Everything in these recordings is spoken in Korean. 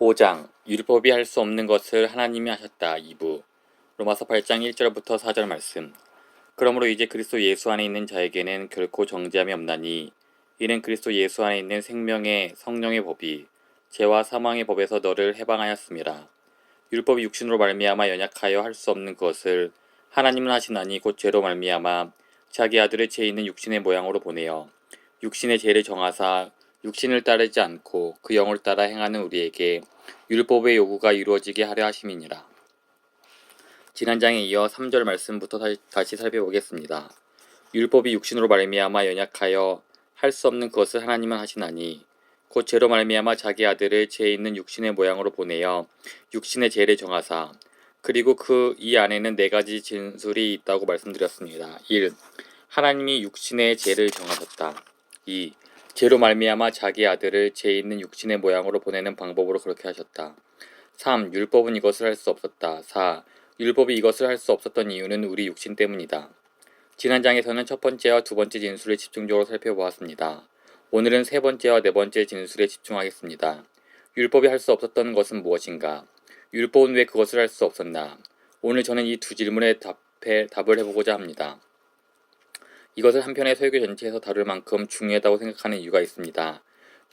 5장 율법이 할 수 없는 것을 하나님이 하셨다. 2부. 로마서 8장 1절부터 4절 말씀. 그러므로 이제 그리스도 예수 안에 있는 자에게는 결코 정죄함이 없나니 이는 그리스도 예수 안에 있는 생명의 성령의 법이 죄와 사망의 법에서 너를 해방하였음이라 율법이 육신으로 말미암아 연약하여 할 수 없는 것을 하나님은 하시나니 곧 죄로 말미암아 자기 아들을 죄 있는 육신의 모양으로 보내어 육신의 죄를 정하사 육신을 따르지 않고 그 영을 따라 행하는 우리에게 율법의 요구가 이루어지게 하려 하심이니라. 지난 장에 이어 3절 말씀부터 다시, 다시 살펴보겠습니다. 율법이 육신으로 말미암아 연약하여 할 수 없는 것을 하나님은 하시나니 곧 죄로 말미암아 자기 아들을 죄 있는 육신의 모양으로 보내어 육신의 죄를 정하사 그리고 그 이 안에는 네 가지 진술이 있다고 말씀드렸습니다. 1. 하나님이 육신의 죄를 정하셨다. 2. 죄로 말미암아 자기 아들을 죄 있는 육신의 모양으로 보내는 방법으로 그렇게 하셨다. 3. 율법은 이것을 할 수 없었다. 4. 율법이 이것을 할 수 없었던 이유는 우리 육신 때문이다. 지난 장에서는 첫 번째와 두 번째 진술을 집중적으로 살펴보았습니다. 오늘은 세 번째와 네 번째 진술에 집중하겠습니다. 율법이 할 수 없었던 것은 무엇인가? 율법은 왜 그것을 할 수 없었나? 오늘 저는 이 두 질문에 답해, 답을 해보고자 합니다. 이것을 한편의 설교 전체에서 다룰 만큼 중요하다고 생각하는 이유가 있습니다.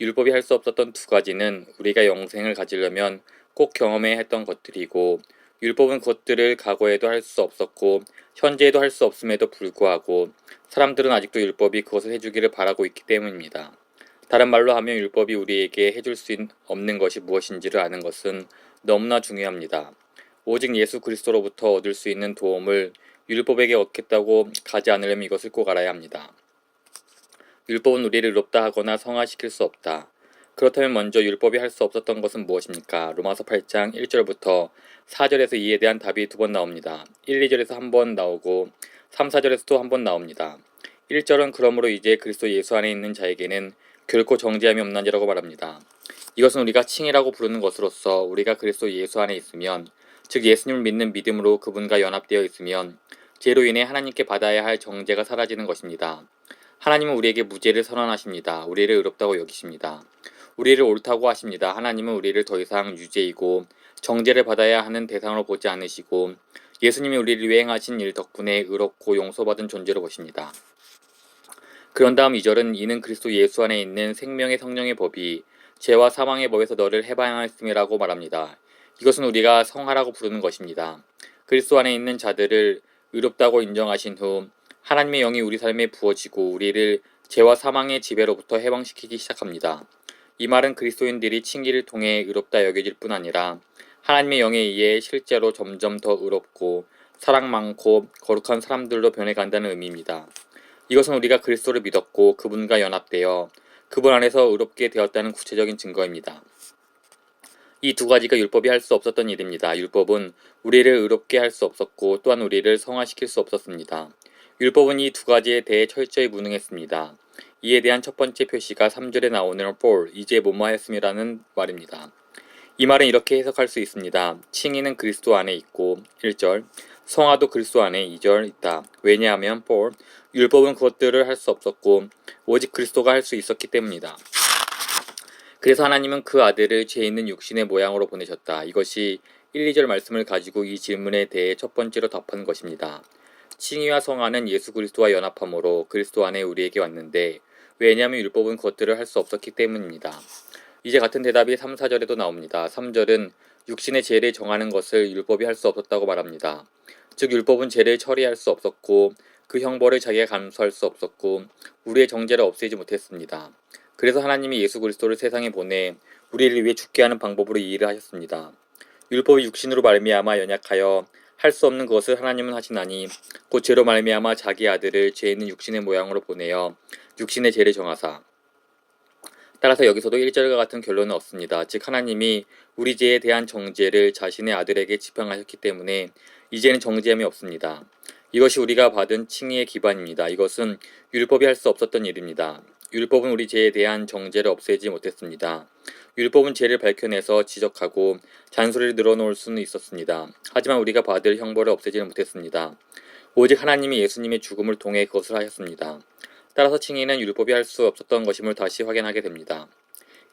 율법이 할 수 없었던 두 가지는 우리가 영생을 가지려면 꼭 경험해야 했던 것들이고 율법은 그것들을 과거에도 할 수 없었고 현재에도 할 수 없음에도 불구하고 사람들은 아직도 율법이 그것을 해주기를 바라고 있기 때문입니다. 다른 말로 하면 율법이 우리에게 해줄 수 없는 것이 무엇인지를 아는 것은 너무나 중요합니다. 오직 예수 그리스도로부터 얻을 수 있는 도움을 율법에게 얻겠다고 가지 않으려면 이것을 꼭 알아야 합니다. 율법은 우리를 의롭다 하거나 성화시킬 수 없다. 그렇다면 먼저 율법이 할 수 없었던 것은 무엇입니까? 로마서 8장 1절부터 4절에서 이에 대한 답이 두 번 나옵니다. 1, 2절에서 한 번 나오고 3, 4절에서 또한번 나옵니다. 1절은 그러므로 이제 그리스도 예수 안에 있는 자에게는 결코 정죄함이 없나니라고 말합니다. 이것은 우리가 칭이라고 부르는 것으로서 우리가 그리스도 예수 안에 있으면 즉 예수님을 믿는 믿음으로 그분과 연합되어 있으면 죄로 인해 하나님께 받아야 할 정죄가 사라지는 것입니다. 하나님은 우리에게 무죄를 선언하십니다. 우리를 의롭다고 여기십니다. 우리를 옳다고 하십니다. 하나님은 우리를 더 이상 유죄이고 정죄를 받아야 하는 대상으로 보지 않으시고 예수님이 우리를 위해 행하신 일 덕분에 의롭고 용서받은 존재로 보십니다. 그런 다음 2절은 이는 그리스도 예수 안에 있는 생명의 성령의 법이 죄와 사망의 법에서 너를 해방하였음이라고 말합니다. 이것은 우리가 성화라고 부르는 것입니다. 그리스도 안에 있는 자들을 의롭다고 인정하신 후 하나님의 영이 우리 삶에 부어지고 우리를 죄와 사망의 지배로부터 해방시키기 시작합니다. 이 말은 그리스도인들이 칭기를 통해 의롭다 여겨질 뿐 아니라 하나님의 영에 의해 실제로 점점 더 의롭고 사랑 많고 거룩한 사람들로 변해간다는 의미입니다. 이것은 우리가 그리스도를 믿었고 그분과 연합되어 그분 안에서 의롭게 되었다는 구체적인 증거입니다. 이 두 가지가 율법이 할 수 없었던 일입니다. 율법은 우리를 의롭게 할 수 없었고 또한 우리를 성화시킬 수 없었습니다. 율법은 이 두 가지에 대해 철저히 무능했습니다. 이에 대한 첫 번째 표시가 3절에 나오는 for, 이제 뭐뭐하였음이라는 말입니다. 이 말은 이렇게 해석할 수 있습니다. 칭의는 그리스도 안에 있고 1절, 성화도 그리스도 안에 2절 있다. 왜냐하면 for, 율법은 그것들을 할 수 없었고 오직 그리스도가 할 수 있었기 때문이다. 그래서 하나님은 그 아들을 죄 있는 육신의 모양으로 보내셨다. 이것이 1, 2절 말씀을 가지고 이 질문에 대해 첫 번째로 답한 것입니다. 칭의와 성화는 예수 그리스도와 연합함으로 그리스도 안에 우리에게 왔는데 왜냐하면 율법은 그것들을 할 수 없었기 때문입니다. 이제 같은 대답이 3, 4절에도 나옵니다. 3절은 육신의 죄를 정하는 것을 율법이 할 수 없었다고 말합니다. 즉 율법은 죄를 처리할 수 없었고 그 형벌을 자기가 감수할 수 없었고 우리의 정죄를 없애지 못했습니다. 그래서 하나님이 예수 그리스도를 세상에 보내 우리를 위해 죽게 하는 방법으로 이 일을 하셨습니다. 율법이 육신으로 말미암아 연약하여 할 수 없는 것을 하나님은 하시나니 곧 죄로 말미암아 자기 아들을 죄 있는 육신의 모양으로 보내어 육신의 죄를 정하사 따라서 여기서도 1절과 같은 결론은 없습니다. 즉 하나님이 우리 죄에 대한 정죄를 자신의 아들에게 지평하셨기 때문에 이제는 정죄함이 없습니다. 이것이 우리가 받은 칭의의 기반입니다. 이것은 율법이 할 수 없었던 일입니다. 율법은 우리 죄에 대한 정죄를 없애지 못했습니다. 율법은 죄를 밝혀내서 지적하고 잔소리를 늘어놓을 수는 있었습니다. 하지만 우리가 받을 형벌을 없애지는 못했습니다. 오직 하나님이 예수님의 죽음을 통해 그것을 하셨습니다. 따라서 칭의는 율법이 할 수 없었던 것임을 다시 확인하게 됩니다.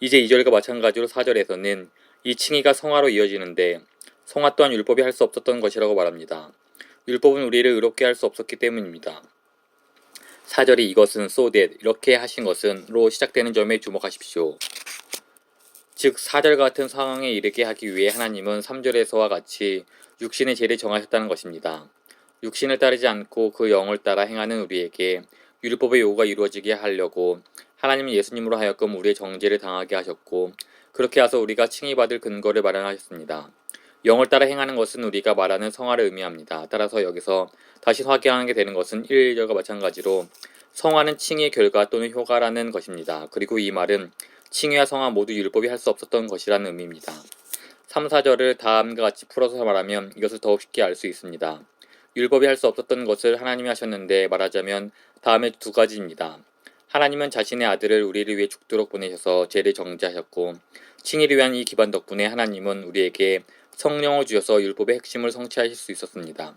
이제 2절과 마찬가지로 4절에서는 이 칭의가 성화로 이어지는데 성화 또한 율법이 할 수 없었던 것이라고 말합니다. 율법은 우리를 의롭게 할 수 없었기 때문입니다. 사절이 이것은 so that 이렇게 하신 것은로 시작되는 점에 주목하십시오. 즉 사절 같은 상황에 이르게 하기 위해 하나님은 3절에서와 같이 육신의 죄를 정하셨다는 것입니다. 육신을 따르지 않고 그 영을 따라 행하는 우리에게 율법의 요구가 이루어지게 하려고 하나님은 예수님으로 하여금 우리의 정죄를 당하게 하셨고 그렇게 해서 우리가 칭의받을 근거를 마련하셨습니다. 영을 따라 행하는 것은 우리가 말하는 성화를 의미합니다. 따라서 여기서 다시 확인하게 되는 것은 1, 2절과 마찬가지로 성화는 칭의의 결과 또는 효과라는 것입니다. 그리고 이 말은 칭의와 성화 모두 율법이 할 수 없었던 것이라는 의미입니다. 3, 4절을 다음과 같이 풀어서 말하면 이것을 더욱 쉽게 알 수 있습니다. 율법이 할 수 없었던 것을 하나님이 하셨는데 말하자면 다음에 두 가지입니다. 하나님은 자신의 아들을 우리를 위해 죽도록 보내셔서 죄를 정죄하셨고 칭의를 위한 이 기반 덕분에 하나님은 우리에게 성령을 주셔서 율법의 핵심을 성취하실 수 있었습니다.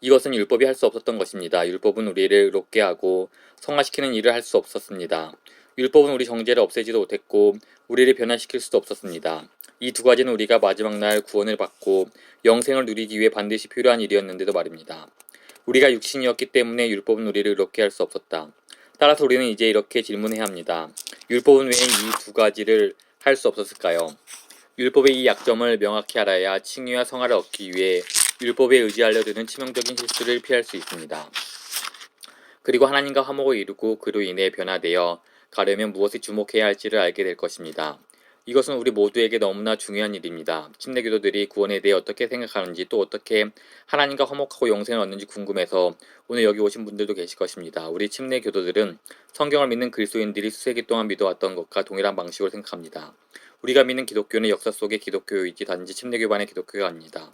이것은 율법이 할 수 없었던 것입니다. 율법은 우리를 의롭게 하고 성화시키는 일을 할 수 없었습니다. 율법은 우리 정죄를 없애지도 못했고 우리를 변화시킬 수도 없었습니다. 이 두 가지는 우리가 마지막 날 구원을 받고 영생을 누리기 위해 반드시 필요한 일이었는데도 말입니다. 우리가 육신이었기 때문에 율법은 우리를 의롭게 할 수 없었다. 따라서 우리는 이제 이렇게 질문해야 합니다. 율법은 왜 이 두 가지를 할 수 없었을까요? 율법의 이 약점을 명확히 알아야 칭의와 성화를 얻기 위해 율법에 의지하려 드는 치명적인 실수를 피할 수 있습니다. 그리고 하나님과 화목을 이루고 그로 인해 변화되어 가려면 무엇에 주목해야 할지를 알게 될 것입니다. 이것은 우리 모두에게 너무나 중요한 일입니다. 침례교도들이 구원에 대해 어떻게 생각하는지 또 어떻게 하나님과 화목하고 영생을 얻는지 궁금해서 오늘 여기 오신 분들도 계실 것입니다. 우리 침례교도들은 성경을 믿는 그리스도인들이 수세기 동안 믿어왔던 것과 동일한 방식으로 생각합니다. 우리가 믿는 기독교는 역사 속의 기독교이지 단지 침례교반의 기독교가 아닙니다.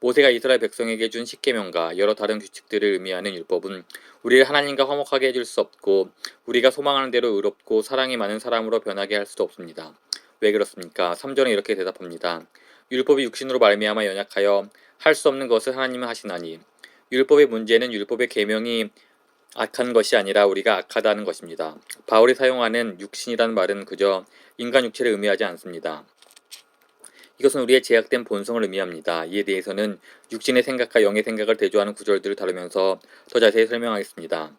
모세가 이스라엘 백성에게 준 십계명과 여러 다른 규칙들을 의미하는 율법은 우리를 하나님과 화목하게 해줄 수 없고 우리가 소망하는 대로 의롭고 사랑이 많은 사람으로 변하게 할 수도 없습니다. 왜 그렇습니까? 3절은 이렇게 대답합니다. 율법이 육신으로 말미암아 연약하여 할 수 없는 것을 하나님은 하시나니 율법의 문제는 율법의 계명이 악한 것이 아니라 우리가 악하다는 것입니다. 바울이 사용하는 육신이라는 말은 그저 인간 육체를 의미하지 않습니다. 이것은 우리의 제약된 본성을 의미합니다. 이에 대해서는 육신의 생각과 영의 생각을 대조하는 구절들을 다루면서 더 자세히 설명하겠습니다.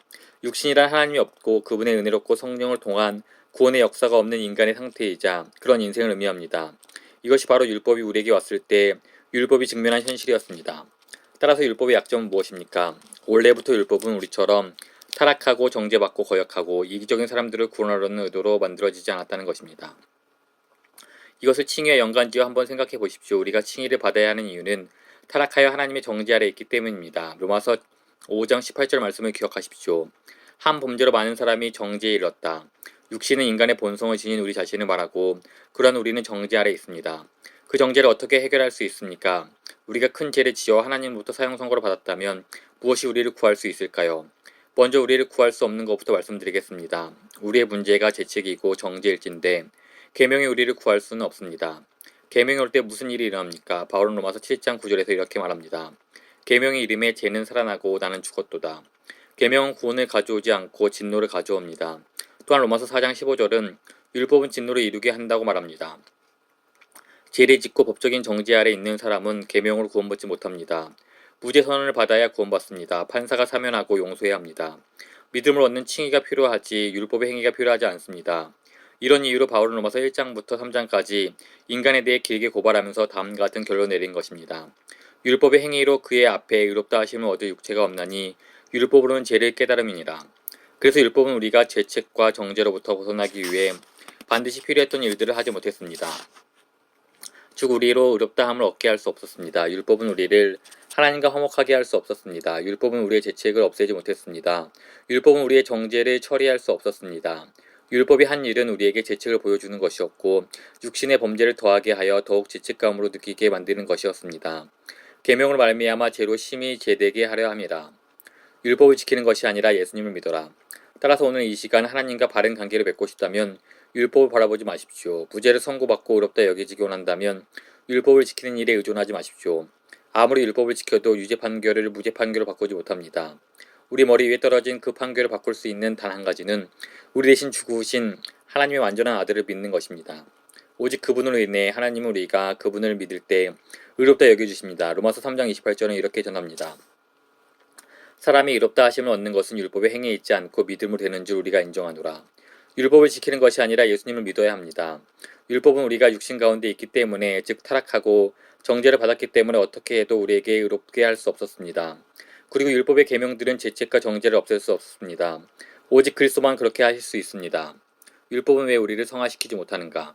육신이란 하나님이 없고 그분의 은혜롭고 성령을 통한 구원의 역사가 없는 인간의 상태이자 그런 인생을 의미합니다. 이것이 바로 율법이 우리에게 왔을 때 율법이 직면한 현실이었습니다. 따라서 율법의 약점은 무엇입니까? 원래부터 율법은 우리처럼 타락하고 정죄받고 거역하고 이기적인 사람들을 구원하려는 의도로 만들어지지 않았다는 것입니다. 이것을 칭의와 연관지어 한번 생각해 보십시오. 우리가 칭의를 받아야 하는 이유는 타락하여 하나님의 정죄 아래 있기 때문입니다. 로마서 5장 18절 말씀을 기억하십시오. 한 범죄로 많은 사람이 정죄에 이르렀다. 육신은 인간의 본성을 지닌 우리 자신을 말하고 그러한 우리는 정죄 아래 있습니다. 그 정죄를 어떻게 해결할 수 있습니까? 우리가 큰 죄를 지어 하나님부터 사형 선고를 받았다면 무엇이 우리를 구할 수 있을까요? 먼저 우리를 구할 수 없는 것부터 말씀드리겠습니다. 우리의 문제가 재책이고 정죄일진데 계명이 우리를 구할 수는 없습니다. 계명이 올 때 무슨 일이 일어납니까? 바울은 로마서 7장 9절에서 이렇게 말합니다. 계명의 이름에 죄는 살아나고 나는 죽었도다. 계명은 구원을 가져오지 않고 진노를 가져옵니다. 또한 로마서 4장 15절은 율법은 진노를 이루게 한다고 말합니다. 죄를 짓고 법적인 정죄 아래 있는 사람은 계명으로 구원받지 못합니다. 무죄 선언을 받아야 구원받습니다. 판사가 사면하고 용서해야 합니다. 믿음을 얻는 칭의가 필요하지 율법의 행위가 필요하지 않습니다. 이런 이유로 바울은 로마서 1장부터 3장까지 인간에 대해 길게 고발하면서 다음과 같은 결론을 내린 것입니다. 율법의 행위로 그의 앞에 의롭다 하심을 얻을 육체가 없나니 율법으로는 죄를 깨달음이니라. 그래서 율법은 우리가 죄책과 정죄로부터 벗어나기 위해 반드시 필요했던 일들을 하지 못했습니다. 즉 우리로 의롭다함을 얻게 할 수 없었습니다. 율법은 우리를 하나님과 화목하게 할 수 없었습니다. 율법은 우리의 죄책을 없애지 못했습니다. 율법은 우리의 정죄를 처리할 수 없었습니다. 율법이 한 일은 우리에게 죄책을 보여주는 것이었고 육신의 범죄를 더하게 하여 더욱 죄책감으로 느끼게 만드는 것이었습니다. 계명으로 말미암아 죄로 심히 제되게 하려 함이라. 율법을 지키는 것이 아니라 예수님을 믿어라. 따라서 오늘 이 시간 하나님과 바른 관계를 맺고 싶다면 율법을 바라보지 마십시오. 부재를 선고받고 의롭다 여기지기 원한다면 율법을 지키는 일에 의존하지 마십시오. 아무리 율법을 지켜도 유죄 판결을 무죄 판결로 바꾸지 못합니다. 우리 머리 위에 떨어진 그 판결을 바꿀 수 있는 단 한 가지는 우리 대신 죽으신 하나님의 완전한 아들을 믿는 것입니다. 오직 그분으로 인해 하나님은 우리가 그분을 믿을 때 의롭다 여겨주십니다. 로마서 3장 28절은 이렇게 전합니다. 사람이 의롭다 하심을 얻는 것은 율법의 행위에 있지 않고 믿음으로 되는 줄 우리가 인정하노라. 율법을 지키는 것이 아니라 예수님을 믿어야 합니다. 율법은 우리가 육신 가운데 있기 때문에 즉 타락하고 정죄를 받았기 때문에 어떻게 해도 우리에게 의롭게 할 수 없었습니다. 그리고 율법의 계명들은 죄책과 정죄를 없앨 수 없습니다. 오직 그리스도만 그렇게 하실 수 있습니다. 율법은 왜 우리를 성화시키지 못하는가?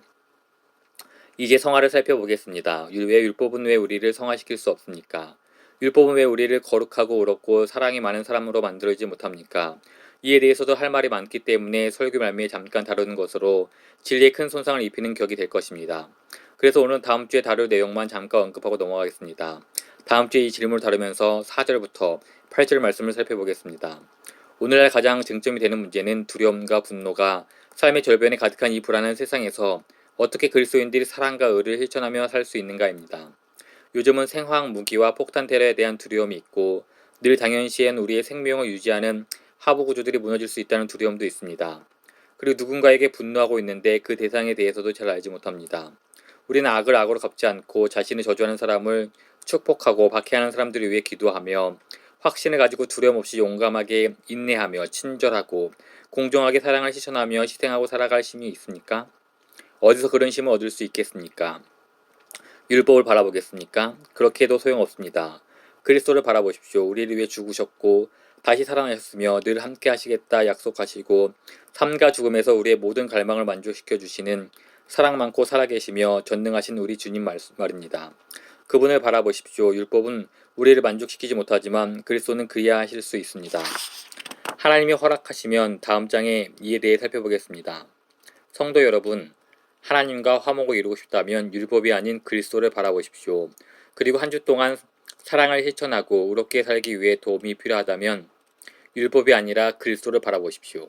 이제 성화를 살펴보겠습니다. 율- 왜 율법은 왜 우리를 성화시킬 수 없습니까? 율법은 왜 우리를 거룩하고 의롭고 사랑이 많은 사람으로 만들어지지 못합니까? 이에 대해서도 할 말이 많기 때문에 설교 말미에 잠깐 다루는 것으로 진리에 큰 손상을 입히는 격이 될 것입니다. 그래서 오늘 다음 주에 다룰 내용만 잠깐 언급하고 넘어가겠습니다. 다음 주에 이 질문을 다루면서 4절부터 8절 말씀을 살펴보겠습니다. 오늘날 가장 쟁점이 되는 문제는 두려움과 분노가 삶의 절변에 가득한 이 불안한 세상에서 어떻게 그리스도인들이 사랑과 의를 실천하며 살 수 있는가입니다. 요즘은 생화학 무기와 폭탄 테러에 대한 두려움이 있고 늘 당연시한 우리의 생명을 유지하는 하부 구조들이 무너질 수 있다는 두려움도 있습니다. 그리고 누군가에게 분노하고 있는데 그 대상에 대해서도 잘 알지 못합니다. 우리는 악을 악으로 갚지 않고 자신을 저주하는 사람을 축복하고 박해하는 사람들을 위해 기도하며 확신을 가지고 두려움 없이 용감하게 인내하며 친절하고 공정하게 사랑을 실천하며 희생하고 살아갈 힘이 있습니까? 어디서 그런 힘을 얻을 수 있겠습니까? 율법을 바라보겠습니까? 그렇게 해도 소용없습니다. 그리스도를 바라보십시오. 우리를 위해 죽으셨고 다시 살아나셨으며 늘 함께 하시겠다 약속하시고 삶과 죽음에서 우리의 모든 갈망을 만족시켜 주시는 사랑 많고 살아계시며 전능하신 우리 주님 말, 말입니다. 그분을 바라보십시오. 율법은 우리를 만족시키지 못하지만 그리스도는 그리야 하실 수 있습니다. 하나님이 허락하시면 다음 장에 이에 대해 살펴보겠습니다. 성도 여러분, 하나님과 화목을 이루고 싶다면 율법이 아닌 그리스도를 바라보십시오. 그리고 한 주 동안 사랑을 실천하고 의롭게 살기 위해 도움이 필요하다면 율법이 아니라 그리스도를 바라보십시오.